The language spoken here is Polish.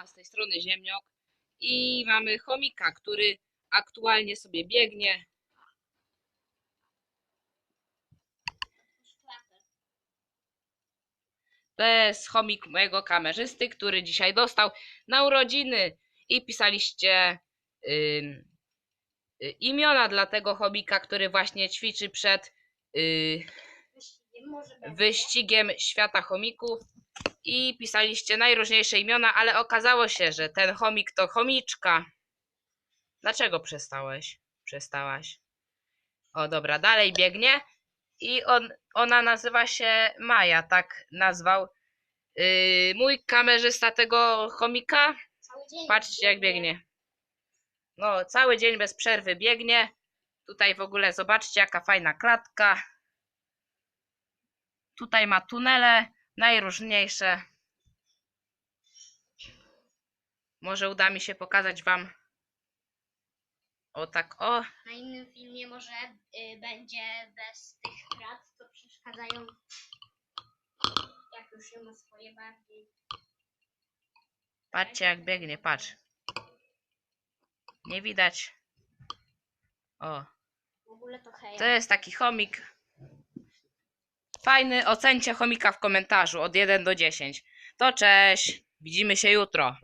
A z tej strony Ziemniok. I mamy chomika, który aktualnie sobie biegnie. To jest chomik mojego kamerzysty, który dzisiaj dostał na urodziny i pisaliście ym, y, imiona dla tego chomika, który właśnie ćwiczy przed y, wyścigiem świata chomików i pisaliście najróżniejsze imiona, ale okazało się, że ten chomik to chomiczka. Dlaczego przestałeś? Przestałaś. O, dobra, dalej biegnie i on, ona nazywa się Maja, tak nazwał yy, mój kamerzysta tego chomika. Patrzcie jak biegnie. No, cały dzień bez przerwy biegnie. Tutaj w ogóle zobaczcie jaka fajna klatka. Tutaj ma tunele najróżniejsze. Może uda mi się pokazać wam. O tak, o. Na innym filmie może y, będzie bez tych krat, co przeszkadzają. Jak już ma swoje bardziej. Patrzcie jak biegnie, patrz. Nie widać. O, W ogóle to heja. to jest taki chomik. Fajny, ocencie chomika w komentarzu od 1 do 10. To cześć, widzimy się jutro.